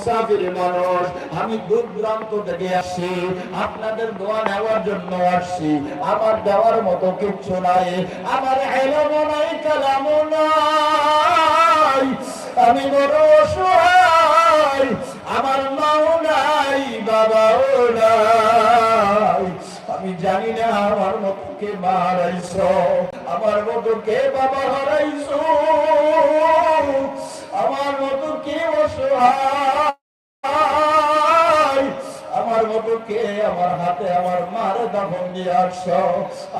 মুসাফির মানুষ, আমি দূর দূরান্ত থেকে আসছি। আপনাদের দোয়া নেওয়ার জন্য আসছি। আমার দেওয়ার মতো কিচ্ছু নাই। আমার নাই, কালামও নাই। আমি বড় আমার মাও নাই, বাবাও নাই। আমি জানি না আমার মতো কে মা হারাইছ আমার মতো কে বাবা হারাইছ। আমার মতো কে অসহায় Oh আমার মতো কে আমার হাতে আমার মার দাফন দিয়ে আসছ?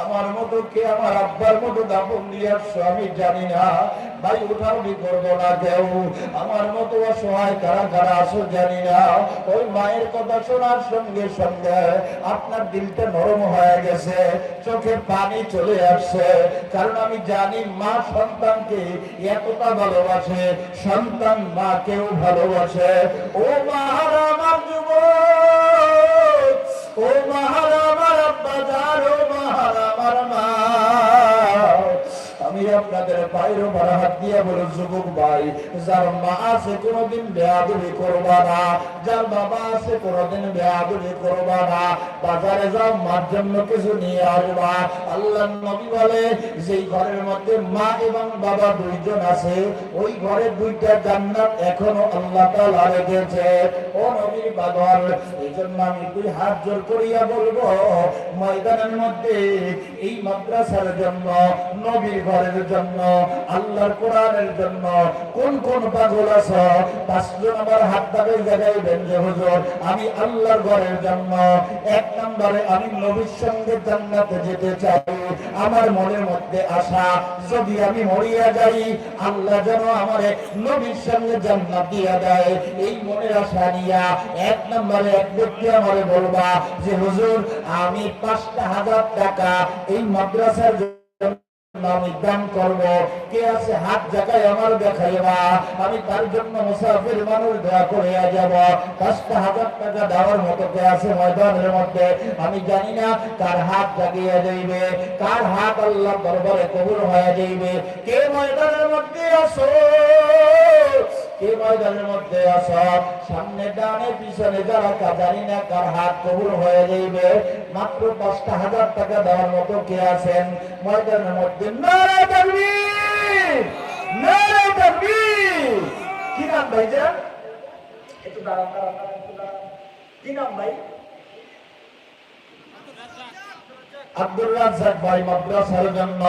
আমার মতো কে আমার আব্বার মতো দাফন দিয়ে আসছ? আমি জানি না। ভাই উঠাউঠি করব না কেউ। আমার মতো অসহায় কারা কারা আসো জানি না। ওই মায়ের কথা শোনার সঙ্গে সঙ্গে আপনার দিলটা নরম হয়ে গেছে। চোখে পানি চলে আসছে। কারণ আমি জানি মা সন্তানকে এতটা ভালোবাসে। সন্তান মা মাকেও ভালোবাসে। ও মাহারা আমার যুবক! ও মাহারা আমার আব্বা ও মাহারা আমার মা আপনাদের বাইরে মারা হাত দিয়ে বলে যুবক ভাই, যার মা আছে কোনোদিন করবা না, যার বাবা আছে কোনোদিন করবা না, বাজারে যাও, মার জন্য কিছু নিয়ে আসবা। আল্লাহ নবী বলে, যেই ঘরের মধ্যে মা এবং বাবা দুইজন আছে, ওই ঘরে দুইটা জান্নাত এখনও আল্লাহ তাআলা রেখেছে। ও নবীর বাদল এই জন্য আমি দুই হাত জোর করিয়া বলব, ময়দানের মধ্যে, এই মাদ্রাসার জন্য নবীর ঘরের জন্য, আল্লাহর কোরআনের জন্য কোন কোন পাগল আছে? পাঁচজন আমার হাত দাগে জাগাইবেন যে, হুজুর, আমি আল্লাহর ঘরের জন্য এক নম্বরে আমি নবীর সঙ্গে জান্নাতে যেতে চাই। আমার মনের মধ্যে আশা, যদি আমি মরিয়া যাই, আল্লাহ যেন আমার নবীর সঙ্গে জান্নাত দিয়া দেয়। এই মনের আশা নিয়া এক নম্বরে এক ব্যক্তি আমারে বলবা যে, হুজুর, আমি পাঁচটা হাজার টাকা এই মাদ্রাসার আমি আমি তার জন্য মুসাফির মানুষ করে যাব। পাঁচটা হাজার টাকা দেওয়ার মতো আছে ময়দানের মধ্যে? আমি জানি না কার হাত জাগিয়ে যাইবে। কার হাত আল্লাহ দরবারে কবুল হয়ে যাইবে। কে ময়দানের মধ্যে আসো? কে ময়দানের মধ্যে আসো সামনে ডানে পিছনে যারা জানি না হাত কবুল হয়ে যাইবে। মাত্র পাঁচটা হাজার টাকা দেওয়ার মতো কে ময়দানের মধ্যে। কি নাম ভাই? আব্দুল ভাই মাদ্রাসার জন্য।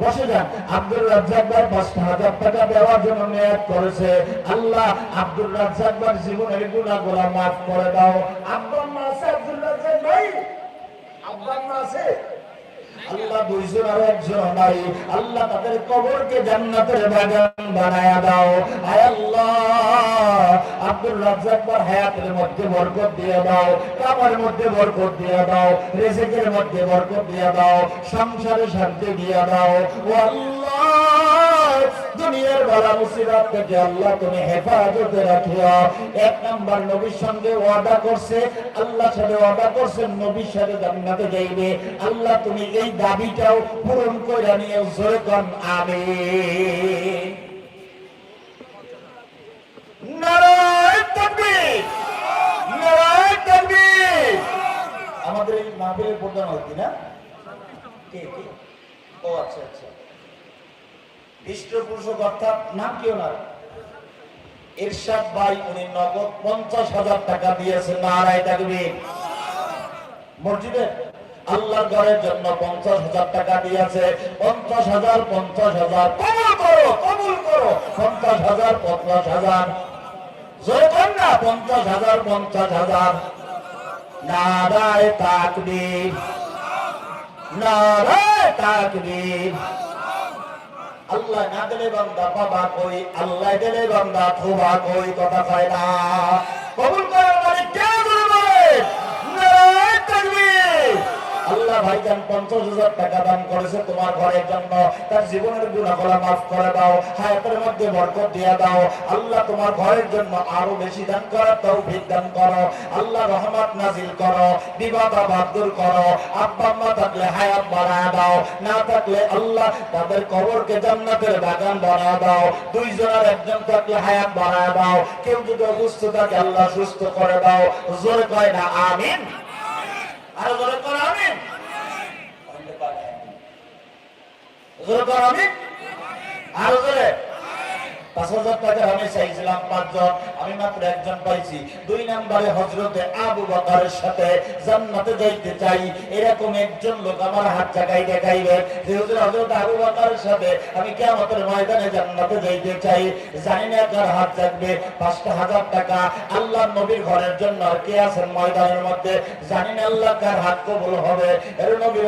বসে যান। আব্দুল রাজ্জাক ভাই পাঁচটা দেওয়ার জন্য নিয়ত করেছে। আল্লাহ আব্দুল রাজ্জাক ভাই জীবনের গুণাগুলা মাফ করে দাও। আব্বা আম্মা আছে আব্দুল ভাই? আব্বা আম্মা আছে? আল্লাহ দুইজন আর একজন নাই আল্লাহ তাদের কবরকে জান্নাতের বাগান বানায়া দাও। আয় আল্লাহ আব্দুল রাজ্জাক বার হায়াতের মধ্যে বরকত দিয়ে দাও, কামার মধ্যে বরকত দিয়ে দাও, রেজেকের মধ্যে বরকত দিয়ে দাও, সংসারে শান্তি দিয়ে দাও। ও আল্লাহ দুনিয়ার বালা মুসিবত থেকে আল্লাহ তুমি হেফাজতে রাখিও। এক নাম্বার, নবীর সঙ্গে ওয়াদা করছে আল্লাহ সাথে ওয়াদা করছেন নবীর সাথে জান্নাতে যাইবে। আল্লাহ তুমি এই দাবিটাও পূরণ করে নিয়ে জোরে কন তাকবীর আমাদের এই মাহফিলের প্রধান হতি না? ও আচ্ছা আচ্ছা। পৃষ্ঠপোষক অর্থাৎ নাম এরশাদ ভাই, উনি নগদ পঞ্চাশ হাজার টাকা দিয়েছেন। নারায় তাকবীর। মসজিদে ঘরের জন্য পঞ্চাশ হাজার টাকা দিয়েছে। পঞ্চাশ হাজার পঞ্চাশ হাজার, কবুল করো কবুল করো। পঞ্চাশ হাজার পঞ্চাশ হাজার। জোর না, পঞ্চাশ হাজার পঞ্চাশ হাজার। নারায় তাকবীর। নারায় তাকবীর। আল্লাহ না দিলে বান্দা বাবা কই? আল্লাহ দিলে বান্দা থোবা কই? কথা কয় না। কবুল করে আল্লাহ ভাইজান পঞ্চাশ হাজার টাকা দান করেছে তোমার ঘরের জন্য, তার জীবনের গুণাগুলা মাফ করে দাও, হায়াতের মধ্যে বরকত দিয়ে দাও। আল্লাহ তোমার ঘরের জন্য আরও বেশি দান করার তৌফিক দান করো। আল্লাহ রহমত নাজিল করো, বিবাদ আবাদ দূর করো। আব্বা আম্মা থাকলে হায়াত বাড়ায় দাও, না থাকলে আল্লাহ তাদের কবরকে জান্নাতের বাগান বানায় দাও। দুইজনের একজন থাকলে হায়াত বাড়ায় দাও। কেউ যদি অসুস্থ থাকে, আল্লাহ সুস্থ করে দাও। জোরে কয় না, আমিন। আরও জোরে করে আমিন জোরে করে আমিন আরও জোরে। আমি কেমতের ময়দানে জান্নাতে যাইতে চাই। কার হাত পাঁচটা হাজার টাকা আল্লাহ নবীর ঘরের জন্য আর কে আছেন ময়দানের মধ্যে? জানি না আল্লাহ কার হাত কবুল হবে। এর নবীর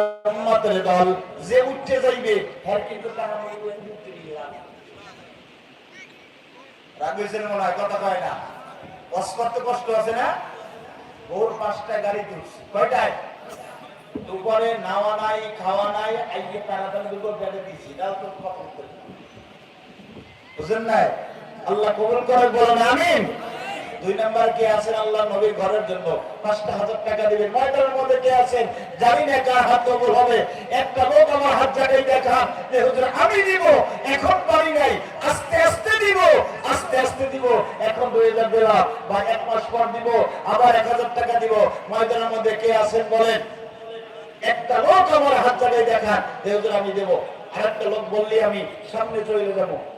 দল যে উঠতে যাইবে কিন্তু তারা বলবে, উঠতে দিবে না। রাগ হয়েছে মনে হয়, কথা কয় না। কষ্ট কষ্ট আছে না? ভোর পাঁচটায় গাড়ি তুলছি। কয়টায়? দুপুরে নাওয়া নাই, খাওয়া নাই আইকে তাড়াতাড়ি দুটো বেড়ে দিয়েছি। এটাও তো কখন বুঝলেন নাই? আল্লাহ কবুল করে বলেন আমিন। দুই নাম্বার কে আছেন? আল্লাহ নবীর ঘরের জন্য পাঁচটা হাজার টাকা দিবেন। নয়টার মধ্যে কে আছেন? জানি না কার হাত কবুল হবে। একটা লোক আমার হাত জাগাই দেখা, যে, হুজুর, আমি দিব, এখন পারি নাই। আস্তে আস্তে দিব, আস্তে আস্তে দিব। এখন দুই হাজার দিলাম বা এক মাস পর দিব, আবার এক হাজার টাকা দিব। ময়দানের মধ্যে কে আছেন বলেন? একটা লোক আমার হাত জাগাই দেখা, যে, হুজুর, আমি দেবো। আর একটা লোক বললে, আমি সামনে চলে যাব।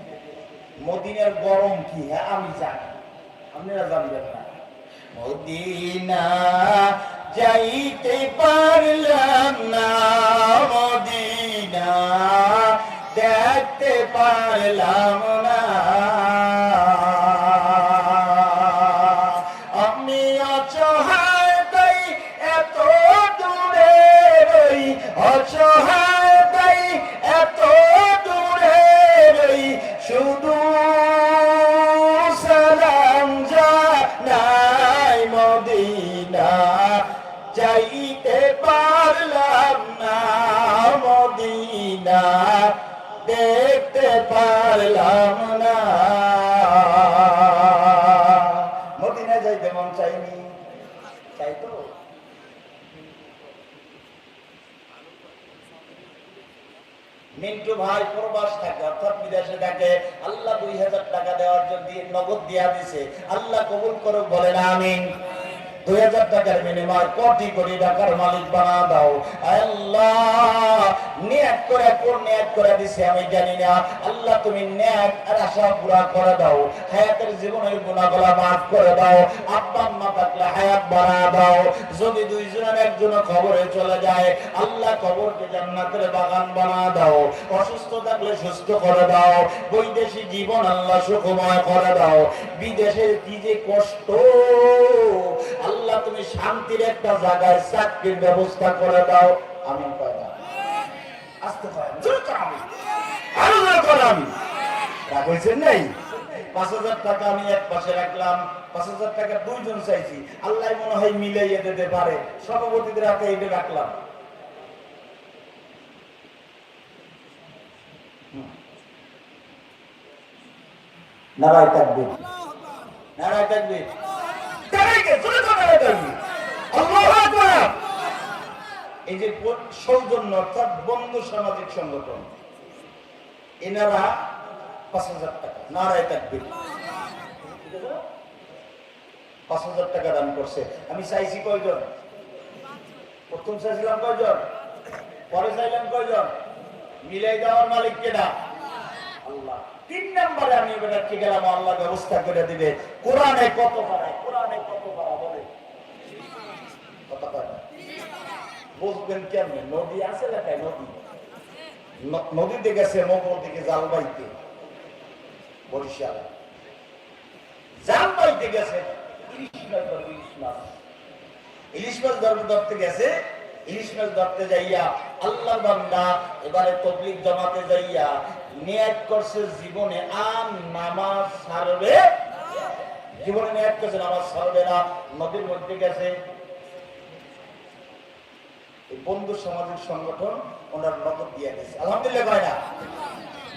মদিনার গরম কি? হ্যাঁ আমি জানি। আপনারা জানবেন না। মদিনা যাইতে পারলাম না, মদিনা দেখতে পারলাম না। থাকে আল্লাহ দুই হাজার টাকা দেওয়ার জন্য নগদ দিয়া দিছে। আল্লাহ কবুল করুক না আমিন। দুই হাজার টাকার বিনিময় কোটি কোটি টাকার মালিক বানা দাও। যদি দুইজনের একজন খবরে চলে যায়, আল্লাহ খবরকে জান্নাতের বাগান বানা দাও। অসুস্থ থাকলে সুস্থ করে দাও। বৈদেশিক জীবন আল্লাহ সুখময় করে দাও। বিদেশের কি যে কষ্ট। আল্লাহ তুমি শান্তির একটা জায়গায় চাকরির ব্যবস্থা করে দাও। আমি নারায় থাকবে নারায় থাকবে এই যে সৌজন্য অর্থাৎ বন্ধু সামাজিক সংগঠন, এনারা পাঁচ হাজার টাকা, নারায় থাকবে পাঁচ হাজার টাকা দান করছে। আমি চাইছি কয়জন? প্রথম চাইছিলাম কয়জন? পরে চাইলাম কয়জন? মিলাই দেওয়ার মালিক কেনা আল্লাহ। তিন নম্বরে আমি বেটাকে গেলাম, আল্লাহ ব্যবস্থা করে দিবে। কোরআনে কত পারায় কোরআনে কত পারা বলে কত পারা বুঝবেন কেমনে? নদী আছে লেখায় নদী? নদীতে গেছে মোগল দিকে জাল বাইতে, বরিশাল। জাল বাইতে গেছে ইলিশ মাছ ধরতে যাইয়া আল্লাহ এবারে জমাতে যাইয়া করছে জীবনে ছাড়বে জীবনে না। নদীর মধ্যে গেছে বন্ধু সামাজিক সংগঠন ওনার নগদ দিয়ে গেছে আলহামদুলিল্লাহ কয় না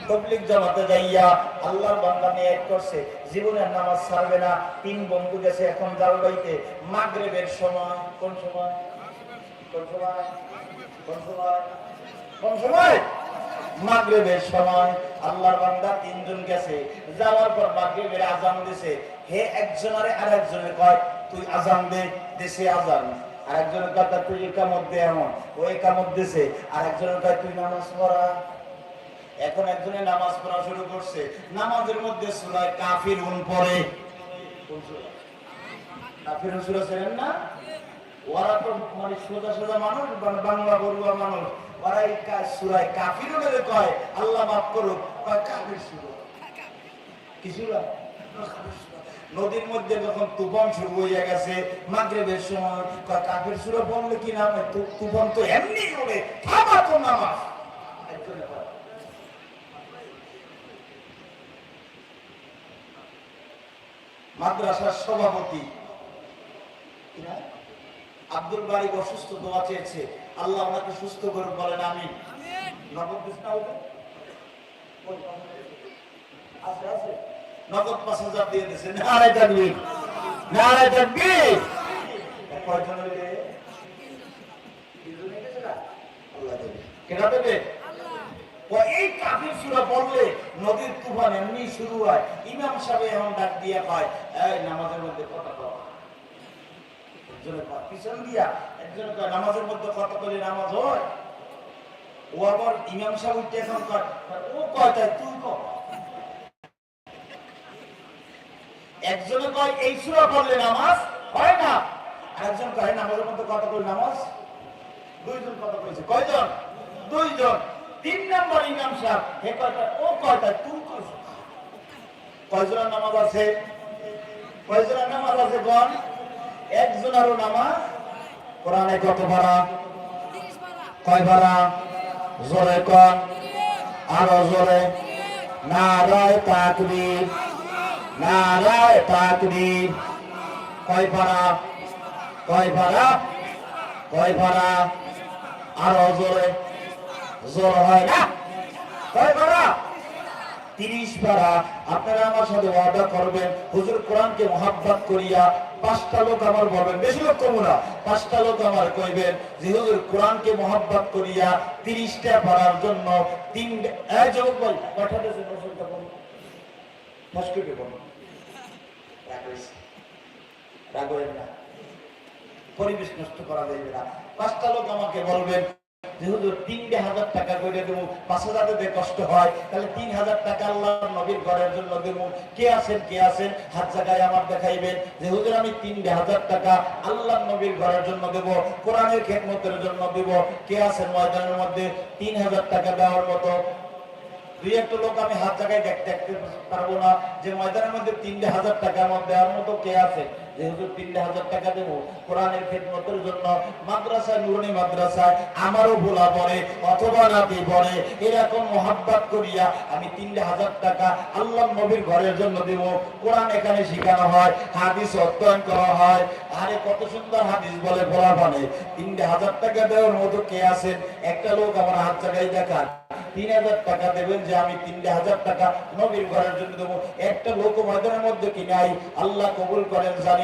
তবলিক জামাতে যাইয়া আল্লাহর বান্দা নিয়ে করছে জীবনের নামাজ ছাড়বে না। তিন বন্ধু গেছে এখন মাগরেবের সময়, কোন সময়? কোন সময়? কোন সময়? কোন সময়? মাগরেবের সময়। আল্লাহর বান্দা তিনজন গেছে। যাওয়ার পর মাগরেবের আজান দিছে। হে একজনারে আর একজনের কয়, তুই আজান দে, দেশে আজান। আর একজনের কথা তুই একামত দে এমন। ও একামত দিছে আর একজনের কয় তুই নামাজ পড়া। এখন একজনে নামাজ পড়া শুরু করছে, নামাজের মধ্যে সুরায় কাফির উন পড়ে। কাফির সুরা? ছিলেন না? ওরা তো মানে সোজা সোজা মানুষ মানে বাংলা বড়ুয়া মানুষ। ওরা এই কাজ সুরায় কাফির বলে কয়, আল্লাহ মাফ করুক, কয় কাফির সুরা? কি কাফির সুরা। নদীর মধ্যে যখন তুফান শুরু হয়ে গেছে মাগরেবের সময় কয় কাফির সুরা বললে কি নামে তুফান তো এমনি করে থামা তো নামাজ। মাদ্রাসার সভাপতি? আব্দুল বারিক অসুস্থ দোয়া চেয়েছে। আল্লাহ ওনাকে সুস্থ করে বলেন আমি নগদ দিস না আছে, আছে। নগদ পাঁচ হাজার দিয়ে দিছে নারায় থাকবি নারায় থাকবি কয়জন হইলে? দুজনে গেছে না? আল্লাহ দেবে। কেনা দেবে? এই কাফির সূরা পড়লে নদীর তুফান এমনি শুরু হয়। ইমাম সাহেব এখন ডাক দিয়া কয় এই নামাজের মধ্যে কথা কয় একজনে পিছন দিয়া? একজনে কয় নামাজের মধ্যে কথা কইলে নামাজ হয়? ও আবার ইমাম সাহেব উঠে এখন কয় ও কয় তাই তুই কয় একজনে কয়, এই সূরা পড়লে নামাজ হয় না? একজন কয় নামাজের মধ্যে কথা কইলে নামাজ? দুইজন কথা কইছে কয়জন? দুইজন। তিন নম্বর ইমাম সাহেব, হে কয়টা? ও কয়টা? তুই কইছ কয়জনের নামাজ আছে? কয়জনের নামাজ আছে কোন? একজনেরও নামাজ? কোরআনে কত ভাড়া? কয় ভাড়া? জোরে কোন। আরও জোরে। নারায় তাকবীর। নারায় তাকবীর কয় ভাড়া কয় ভাড়া কয় ভাড়া আরও জোরে। জোর হয় না। কয় ভাড়া তিরিশ পারা। আপনারা আমার সাথে ওয়াদা করবেন। হুজুর কোরআনকে মহাব্বত করিয়া পাঁচটা লোক আমার বলবেন, বেশি লোক কমু না। পাঁচটা লোক আমার কইবেন যে, হুজুর কোরআনকে মহাব্বত করিয়া তিরিশটা পারার জন্য তিন এই যুবক বল পাঠাতে পরিবেশ নষ্ট করা যাবে না। পাঁচটা লোক আমাকে বলবেন যেহেতু তিনটে হাজার টাকা করে দেবো। পাঁচ হাজার যদি কষ্ট হয়, তাহলে তিন হাজার টাকা আল্লাহ নবীর ঘরের জন্য দেবো। কে আছেন কে আছেন? হাত জায়গায় আমার দেখাইবেন যে, হুজুর, আমি তিনটে হাজার টাকা আল্লাহ নবীর ঘরের জন্য দেব, কোরআনের খেদমতের জন্য দেব। কে আছেন ময়দানের মধ্যে? তিন হাজার টাকা দেওয়ার মতো দুই একটা লোক আমি হাত জায়গায় দেখতে পারব না। যে ময়দানের মধ্যে তিনটে হাজার টাকা আমার দেওয়ার মতো কে আছে? এখানে হয়, হাদিস অধ্যয়ন করা হয়। আরে কত সুন্দর হাদিস বলে বলা। মানে তিনটে হাজার টাকা দেওয়ার মতো কে আছেন? একটা লোক আমার হাত জায়গায় দেখান। তিন হাজার টাকা দেবেন যে আমি তিনটে হাজার টাকা নবীর ঘরের জন্য দেবো। একটা লোক ময়দানের মধ্যে কি নাই? আল্লাহ কবুল করেন জানি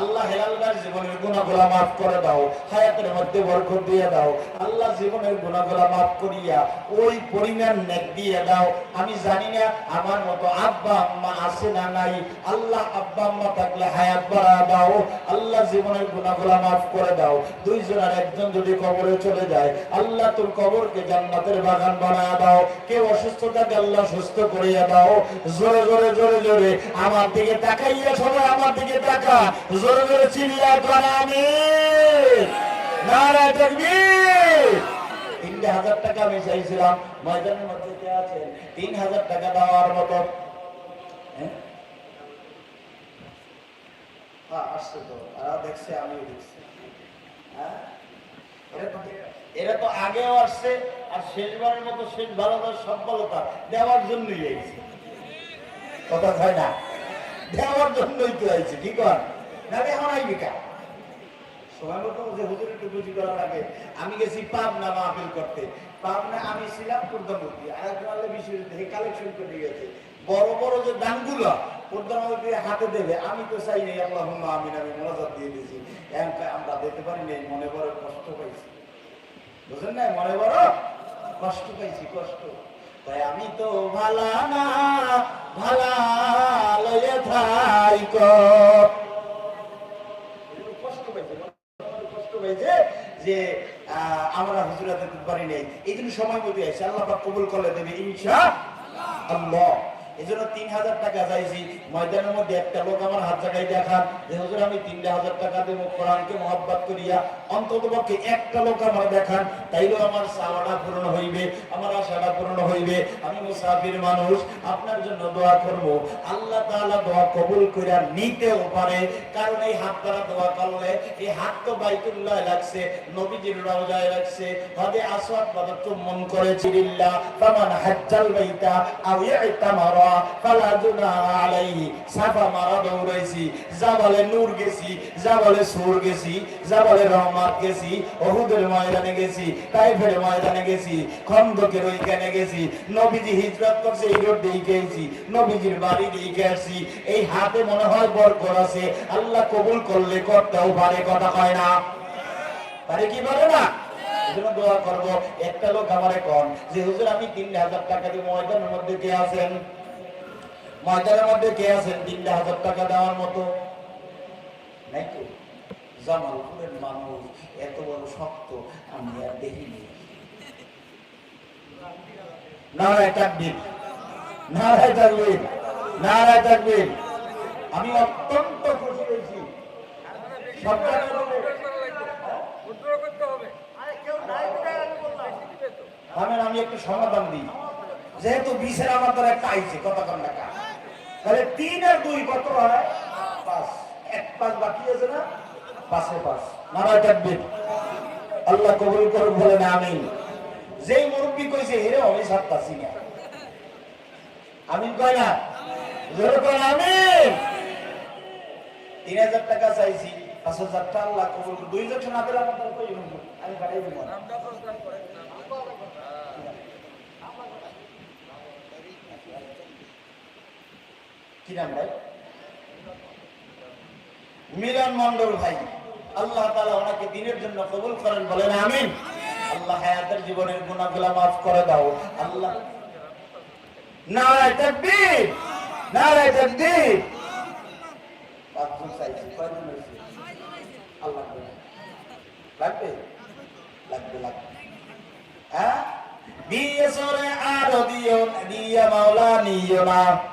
আল্লাহ হেলালদার জীবনের গুণাগুলা মাফ করে দাও, হায়াতের মধ্যে বরকত দিয়ে দাও। আল্লাহ জীবনের গুণাগুলা মাফ করিয়া ওই পরিমাণ নেক দিয়ে দাও। আমি জানি না আমার মতো আব্বা আম্মা আছে না নাই। আল্লাহ আব্বা আম্মা থাকলে হায়াত বাড়া দাও। আল্লাহ জীবনের গুণাগুলা মাফ করে দাও। দুইজন আর একজন যদি কবরে চলে যায়, আল্লাহ তোর কবরকে জান্নাতের বাগান বানায় দাও। কেউ অসুস্থ থাকে, আল্লাহ সুস্থ করিয়া দাও। জোরে জোরে জোরে জোরে, আমার দিকে তাকাইয়া সবাই আমার দিকে তাকা জোরে জোরে চিল্লা আমি নারা তাকবীর। তিনটে হাজার টাকা আমি চাইছিলাম। ময়দানের মধ্যে কে আছেন তিন হাজার টাকা দেওয়ার মতো। হ্যাঁ? হ্যাঁ, আসছে তো। তারা দেখছে আমিও দেখছি। হ্যাঁ? এরা তো আগেও আসছে আর শেষবারের মতো শেষ ভালোবাসার সফলতা দেওয়ার জন্যই কথা হয় না? দেওয়ার জন্যই তো আইছে ঠিক আছে না এখন আইবি কা সময় যে হুজুর একটু বুঝি করার আগে আমি গেছি পাবনা মাহফিল করতে। পাবনা আমি ছিলাম পূর্ণমূর্তি আর একজন আল্লাহ কালেকশন করে গেছে বড় বড় যে দানগুলো পূর্ণমূর্তি হাতে দেবে, আমি তো চাই নাই আল্লাহ আমি আমি মনোজাত দিয়ে দিয়েছি। আমরা দিতে পারি নাই, মনে বড় কষ্ট পাইছি। বুঝলেন না, মনে বড় কষ্ট পাইছি, কষ্ট। তাই আমি তো ভালা না, ভালা লয়ে থাইক কষ্ট পাইছে পাইছে যে আমরা হুজুরাতে পারি নাই। এই জন্য সময় মতো আছে আল্লাহ কবুল করলে দেবে, ইনশা আল্লাহ। এই জন্য তিন হাজার টাকা চাইছি। একটা লোক আমার হাত দেখান। আমি করিয়া। আপনার জন্য দোয়া করব। আল্লাহ তাআলা দোয়া কবুল কইরা নিতেও পারে। কারণ এই হাত দোয়া করলে, এই হাত তো বাইতুল্লাহ লাগছে, নবীজির লাগছে। হদে আসওয়াদ বাদা চুম্বন করেছে লিল্লাহ ফামান হাজ্জাল বাইতা ফালা আলাইহি, সাফা মারা দৌড়াইছি নূর গেছি সুর গেছি গেছি ময়দানে গেছি তাইফের ময়দানে গেছি, খন্দকের ওইখানে গেছি, নবীজি হিজরত করছে, এই রোড গেছি, নবীজির বাড়ি এই হাতে মনে হয় বরকত আছে, আল্লাহ কবুল করলে করতেও পারে, কথা কয় না? পারে কি পারে না? দোয়া করব, একটা লোক আমারে যে হুজুর আমি তিন হাজার টাকা দিয়ে ময়দানের মধ্যে কে আছেন? ময়দানের মধ্যে কে আছেন? তিন হাজার টাকা দেওয়ার মতো? জামালপুরের মানুষ এত বড় শক্ত আমি আর দেখিনি নারায় তাকবীর। নারায় তাকবীর। নারায় তাকবীর। আমি অত্যন্ত খুশি হয়েছি। আমি আমি একটু সমাধান দিই। যেহেতু বিশের আমার দ্বারা একটা আইছে কত কম টাকা তাহলে তিন আর দুই কত হয়? পাঁচ। এক পাঁচ বাকি আছে না? পাঁচে পাঁচ। নারায় তাকবীর আল্লাহ কবুল করুন বলেন আমিন। যেই মুরব্বী কইছে হেরে আমি সারতাছি না। আমিন কয় না? জোরে কয় না, আমিন। তিন হাজার টাকা চাইছি, পাঁচ হাজার টাকা আল্লাহ কবুল। দুই হাজার না দিলে আমার? আমি বাড়াই দিব। ভাই? মিলন মন্ডল ভাই। আল্লাহ তাআলা ওনাকে দিনের জন্য কবুল করেন বলেন, আমিন। আল্লাহ হায়াতের জীবনের গুনাহগুলো মাফ করে দাও। আল্লাহ লাগবে। হ্যাঁ? দিয়ে সরে আরও দিও, দিয়া মাওলা নিও না।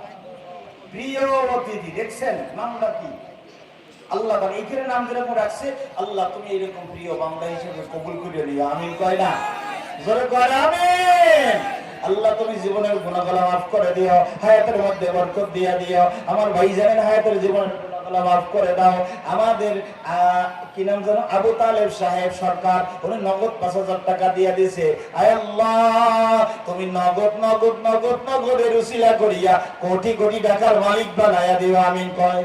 প্রিয় অতিথি, দেখছেন? নামটা কি? আল্লাহ এইখানে নাম যেরকম রাখছে, আল্লাহ, তুমি এরকম প্রিয় বাংলা হিসেবে কবুল করে নিও। আমি কয় না? জোরে কয় আমি আল্লাহ, তুমি জীবনের গুণাগুলা মাফ করে দিও, হায়াতের মধ্যে বরকত দিয়া দিও। আমার ভাই জানেন হায়াতের জীবনের গুণাগুলা মাফ করে দাও। আমাদের কি নাম জানো আবু তালেব সাহেব সরকার, উনি নগদ পাঁচ হাজার টাকা দিয়ে দিছে আল্লাহ, তুমি নগদ নগদ নগদ, নগদের উসিলা করিয়া কোটি কোটি টাকার মালিক বানায়া দিও, আমিন কয়।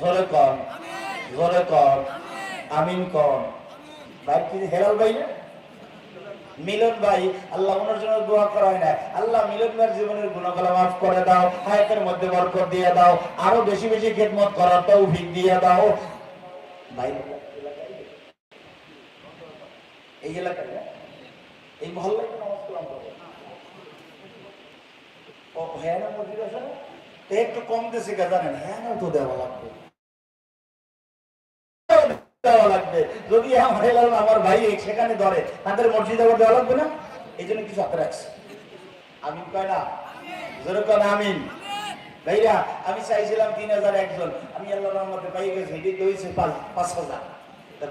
জোরে কর জোরে কর আমিন কর ভাই, কি হেলাল ভাই মিলন ভাই, আল্লাহ ওনার জন্য দোয়া করা হয় না। আল্লাহ মিলন ভাইয়ের জীবনের গুণাগুলো মাফ করে দাও, হায়াতের মধ্যে বরকত দিয়ে দাও, আরও বেশি বেশি খেদমত করার তৌফিক দিয়ে দাও। ভাই, এই এলাকায় এই মহল্লায় নামাজ ও হ্যাঁ মসজিদ আছে? একটু কম দেশে জানেন? হ্যাঁ তো দেওয়া লাগবে। দেওয়া লাগবে। যদি আমার এলাম আমার ভাই সেখানে ধরে, তাদের মসজিদ আবার দেওয়া লাগবে না? এই জন্য কিছু হাতে রাখছে। কয় না? ভাইরা, আমি চাইছিলাম তিন হাজার একজন। আমি আল্লাহ পাই হয়েছে পাঁচ হাজার।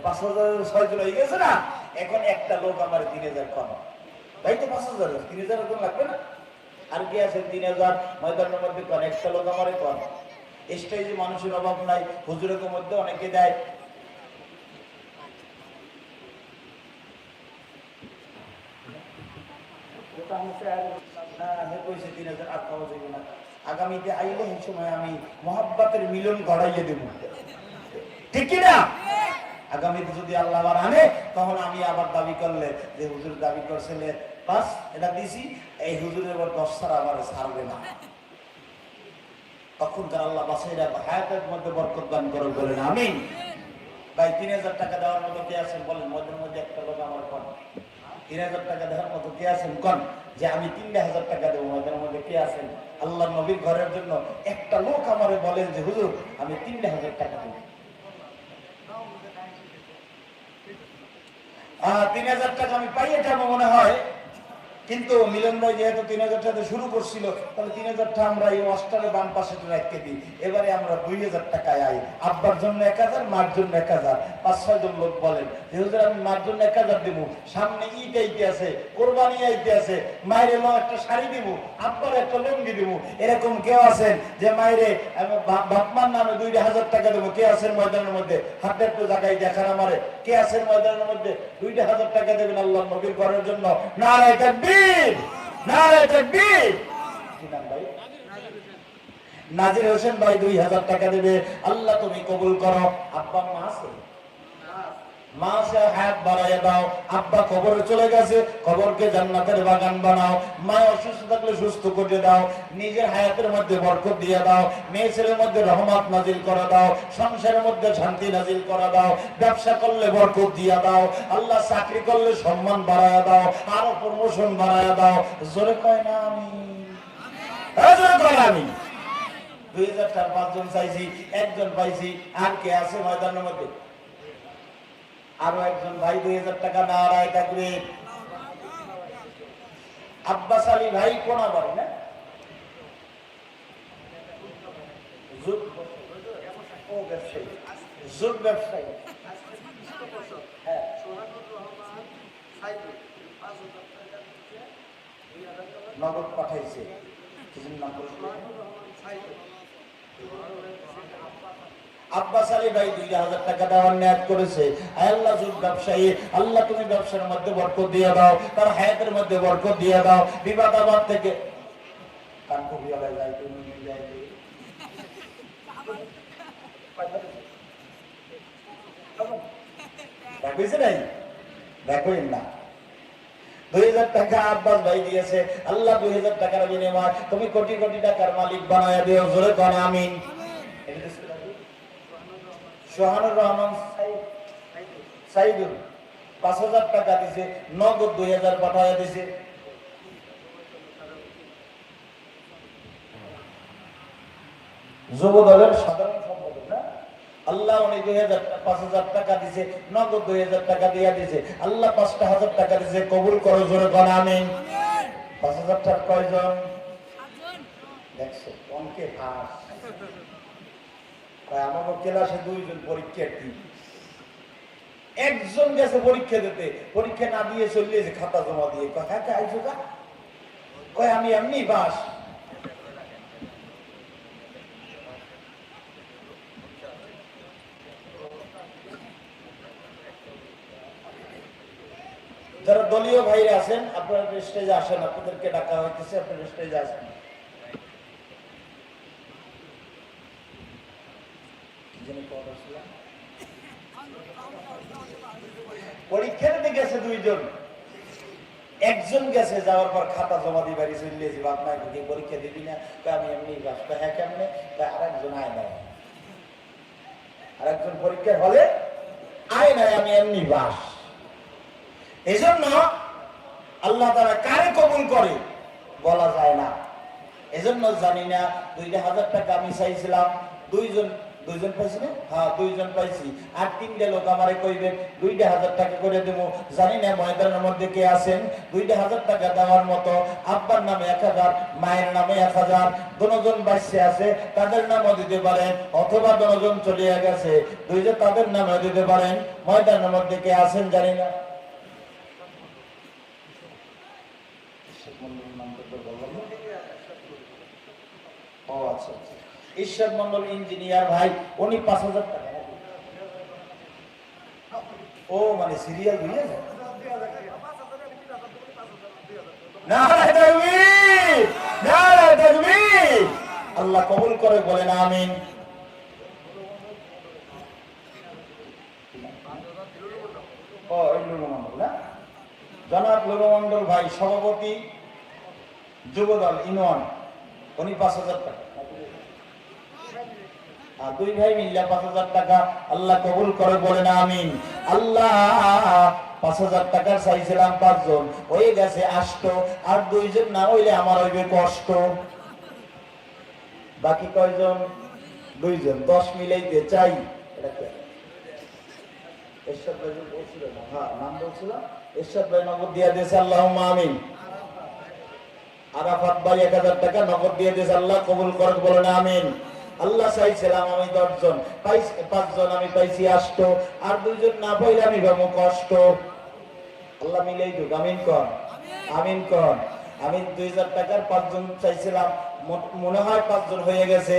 পাঁচ হাজার ছয়জন হয়ে গেছে না? এখন একটা লোক আমার তিন হাজার কম। ভাই তো পাঁচ হাজার, তিন হাজার এখন লাগবে না? আর কি আছে তিন হাজার? ময়দানের মধ্যে কন একটা লোক আমার কন স্টেজে মানুষের অভাব নাই, হুজুরের মধ্যে অনেকে দেয় আগামীতে আইলে এই সময় আমি মহাব্বাতের মিলন গড়াইয়ে দেব। ঠিক কি না আগামীতে যদি আল্লাহ আবার আনে, তখন আমি আবার দাবি করলে যে হুজুর দাবি করছিলে বাস, এটা দিছি, এই হুজুরের এবার দশ ছাড়া আমার ছাড়বে না। তখনকার আল্লাহ বাসাই রাখব হায়াতের মধ্যে বরকত দান করো বলেন, আমিন। ভাই, তিন হাজার টাকা দেওয়ার মতো কে আছেন? বলেন মধ্যে মধ্যে একটা লোক আমার কন তিন হাজার টাকা দেওয়ার মতো কে আছেন? কন? যে আমি তিন হাজার টাকা দেবো আমাদের মধ্যে কে আছেন? আল্লাহ নবীর ঘরের জন্য একটা লোক আমারে বলেন যে, হুজুর, আমি তিন হাজার টাকা দেব। তিন হাজার টাকা আমি পাইয়ে যাব মনে হয়। কিন্তু মিলন ভাই যেহেতু তিন হাজার টাকা শুরু করছিল, তাহলে তিন হাজার টাকা আমরা এই অস্টারে বাম পাশে রাখতে দিই। এবারে আমরা দুই হাজার টাকায় আই আব্বার জন্য এক হাজার, মার জন্য এক হাজার। পাঁচ, ছয় জন লোক বলেন, যে আমি মার জন্য এক হাজার দেবো। সামনে ঈদ আইতে আছে, কোরবানি আইতে আছে, মায়ের এলো একটা শাড়ি দিব, আব্বার একটা লুঙ্গি দিব। এরকম কেউ আছেন যে মায়েরে বাপমার নামে দুই হাজার টাকা দেবো। কে আছেন ময়দানের মধ্যে? হাতের তো জায়গায় দেখার আমারে। কে আছেন ময়দানের মধ্যে দুইটা হাজার টাকা দেবেন আল্লাহ নবীর করার জন্য। না তাকবীর! নারে তাকবীর! কি নাজির হোসেন ভাই দুই হাজার টাকা দেবে। আল্লাহ তুমি কবুল করো। আব্বা মা আছে। মা সে হায়াত বাড়াইয়া দাও। আব্বা কবরে চলে গেছে কবরকে জান্নাতের বাগান বানাও। মা অসুস্থ থাকলে সুস্থ করে দাও। নিজের হায়াতের মধ্যে বরকত দিয়ে দাও। মেয়ে ছেলের মধ্যে রহমত নাজিল করে দাও। সংসারের মধ্যে শান্তি নাজিল করে দাও। ব্যবসা করলে বরকত দিয়ে দাও। আল্লাহ চাকরি করলে সম্মান বাড়ায়া দাও। আরও প্রমোশন বাড়ায়া দাও। জোরে কয় না আমি? হ্যাঁ, জোরে কয় না আমি? দুই হাজার টাকা পাঁচজন চাইছি একজন পাইছি। আর কে আছে ময়দানের মধ্যে? আরও একজন ভাই দুই হাজার টাকা আড়াই থাকবে। আব্বাস আলী ভাই কোনা বাড়ি না? জুট ব্যবসায়ী। হ্যাঁ। নগদ? আব্বাস আলী ভাই হাজার টাকা দেওয়ার নিয়াত করেছে। আল্লাহ ব্যবসায়ী, আল্লাহ তুমি ব্যবসার মধ্যে দিয়ে দাও, তার হায়াতের মধ্যে দিয়ে দাও। বিবাদ থেকে দুই হাজার আল্লাহ দুই হাজার টাকার বিনিময়। তুমি কোটি কোটি টাকার মালিক বানায় দিও, জোরে আমিন? সোহানুর রহমান সাইদুল পাঁচ হাজার টাকা দিছে নগদ দুই হাজার পাঠাইয়া দিছে। যুব দলের সাধারণ সম্পাদক না? আল্লাহ উনি দুই হাজার পাঁচ হাজার টাকা দিছে নগদ দুই হাজার টাকা দিয়া দিছে। আল্লাহ পাঁচটা হাজার টাকা দিছে কবুল করো জোরে কন আমি পাঁচ হাজার টাকা কয়জন? দেখছ অঙ্কে ফাঁস ক্লাসে দুইজন পরীক্ষার্থী। একজন গেছে পরীক্ষা দিতে, পরীক্ষা না দিয়ে চলে যে খাতা জমা দিয়ে কয় আইসো কা কয়, আমি এমনি বাস। যারা দলীয় ভাইরা আছেন, আপনারা স্টেজে আসেন, আপনাদেরকে ডাকা হইতেছে, আপনারা স্টেজে আসেন। কি জানি কল আসলো? পরীক্ষা দিতে গেছে দুইজন। একজন গেছে, যাওয়ার পর খাতা জমা দিয়ে বাড়ি চলে গেছি বাপ মা কি পরীক্ষা দিবি না আমি এমনি কয় হ্যাঁ কেমনে? কয় আরেকজন আয় নাই। আরেকজন পরীক্ষা হলে আয় নাই, আমি এমনি বাস। এই জন্য আল্লাহ তারা কারে কবুল করে? বলা যায় না। এজন্য জানি না, দুইটা হাজার টাকা আমি চাইছিলাম, দুইজন দুইজন পাইছি না হ্যাঁ দুইজন পাইছি। আর তিনটা লোক আমারে কইবে, দুইটা হাজার টাকা করে দেব। জানি না ময়দানের মধ্যে কে আছেন। দুইটা হাজার টাকা দেওয়ার মতো আব্বার নামে এক হাজার, মায়ের নামে এক হাজার, দুজন বাইশে আছে, তাদের নামও দিতে পারেন, অথবা দুজন চলিয়া গেছে। দুইজন তাদের নামে দিতে পারেন। ময়দানের মধ্যে কে আছেন জানি না। ও আচ্ছা আচ্ছা। ঈশ্বর মন্ডল ইঞ্জিনিয়ার ভাই, উনি পাঁচ হাজার টাকা ও মানে সিরিয়াল বুঝে! আল্লাহ কবুল করে বলেন, আমিন। মন্ডল জনাব লুলু মন্ডল ভাই, সভাপতি, যুবদল, ইনওয়ান, উনি পাঁচ হাজার টাকা। দুই ভাই পাঁচ হাজার টাকা আল্লাহ কবুল করে আল্লাহ, পাঁচ হাজার টাকার চাইছিলাম পাঁচজন গেছে আষ্ট, আর দুইজন না হইলে আমার হইবে কষ্ট। বাকি কয়জন? দুইজন, দশ চাই। না? হ্যাঁ নাম বলছিল? এরশাদ ভাই নগদ আমিন। আরাফাত ভাই এক হাজার টাকা নগদ দিয়ে দিয়েছে, আল্লাহ কবুল করত বলেন, আমিন। আল্লাহ চাইছিলাম আমি দশজন পাঁচজন আমি পাইছি আষ্ট, আর দুইজন না পাইলে আমি ভাবো কষ্ট। আল্লাহ মিলেই দুক আমিন কন আমিন কন। আমি দুই হাজার টাকার পাঁচজন চাইছিলাম মনে হয় পাঁচজন হয়ে গেছে।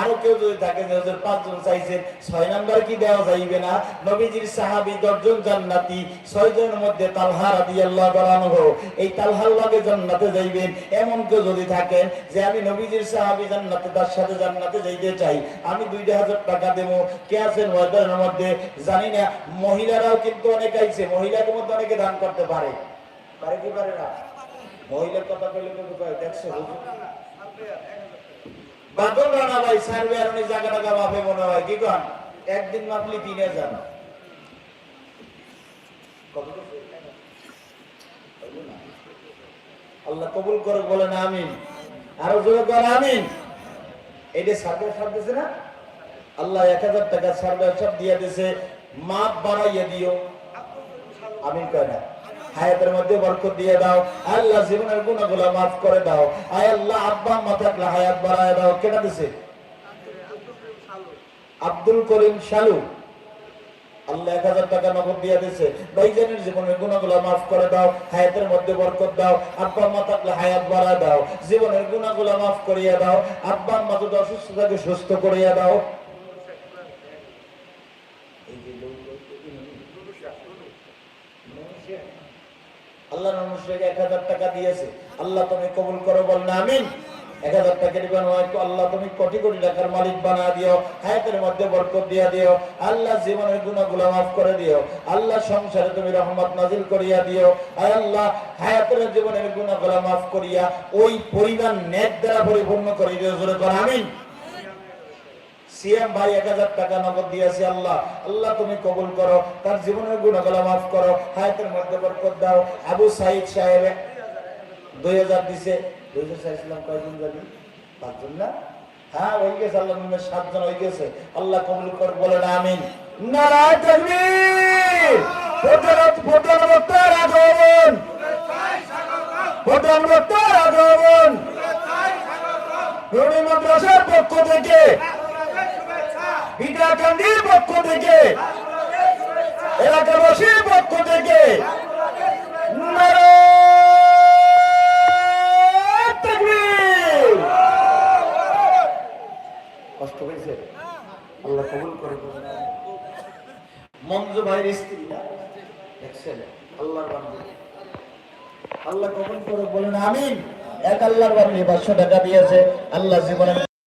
আরও কেউ যদি থাকে পাঁচজন চাইছে ছয় নাম্বার কি দেওয়া যাইবে না? নবীজির সাহাবি দশজন জান্নাতি ছয় জনের মধ্যে তালহা তাআলা আনহু। এই তালহার লগে জান্নাতে যাইবেন। এমন কেউ যদি থাকেন যে আমি নবীজির সাহাবি জান্নাতে তার সাথে জান্নাতে যাইতে চাই আমি দুইটা হাজার টাকা দেবো। কে আছেন ময়দানের মধ্যে? জানি না। মহিলারাও কিন্তু অনেক আইছে। মহিলাদের মধ্যে অনেকে দান করতে পারে। পারে কি পারে না? মহিলার কথা বলে কিন্তু কয়, দেখছ? বাদল ভাই আর উনি মনে হয়। কি কন? একদিন মাপলি আল্লাহ কবুল করে বলেন আমিন। আরও আমিন। সার্ভে সব দিছে না? আল্লাহ এক হাজার টাকা সার্ভে সব দিয়ে দিছে মাপ বাড়াইয়া দিও। আমিন কয় না? হায়াতের মধ্যে বরকত দিয়ে দাও। আল্লাহ জীবনের গুণাগুলো মাফ করে দাও। আয় আল্লাহ, আব্বা আম্মা থাকলে হায়াত বাড়ায় দাও। কেটা দিছে? আব্দুল করিম শালু। আল্লাহ এক হাজার টাকা নগদ দিয়ে দিছে। ভাইজানের জীবনের গুণাগুলো মাফ করে দাও। হায়াতের মধ্যে বরকত দাও। আব্বা আম্মা থাকলে হায়াত বাড়ায় দাও। জীবনের গুণাগুলো মাফ করিয়া দাও। আব্বা আম্মা যদি অসুস্থ থাকে সুস্থ করিয়া দাও। আল্লাহ এক হাজার টাকা দিয়েছে। আল্লাহ তুমি কবুল করো বল না আমিন। এক হাজার টাকা দিবেন আল্লাহ তুমি কোটি কোটি টাকার মালিক বানা দিও, হায়াতের মধ্যে বরকত দিয়া দিও, আল্লাহ জীবনের গুণাগুলো মাফ করে দিও, আল্লাহ সংসারে তুমি রহমত নাজিল করিয়া দিও আর আল্লাহ, হায়াতের জীবনের গুণাগুলো মাফ করিয়া ওই পরিমাণ নেট দ্বারা পরিপূর্ণ করে দিও, জোরে আমিন। সিএম ভাই এক হাজার টাকা নগদ দিয়েছে, আল্লাহ আল্লাহ তুমি কবুল করো, তার জীবনের গুণাগুলো মাফ করো, হায়াতের মধ্যে বরকত দাও। আবু সাইদ সাহেব দুই হাজার দিছে। দুই হাজার চাইছিলাম কয়জন জানি? পাঁচজন না? হ্যাঁ হয়ে গেছে, আল্লাহ সাতজন হয়ে গেছে। আল্লাহ কবুল কর আগমন! রুনি মাদ্রাসার পক্ষ থেকে কান্দির পক্ষ থেকে, এলাকাবাসীর পক্ষ থেকে আল্লাহ কবুল করে আল্লাহর আল্লাহ কবুল বলেন, আমিন। এক আল্লাহর বান্দা পাঁচশো টাকা দিয়েছে। আল্লাহ জীবনে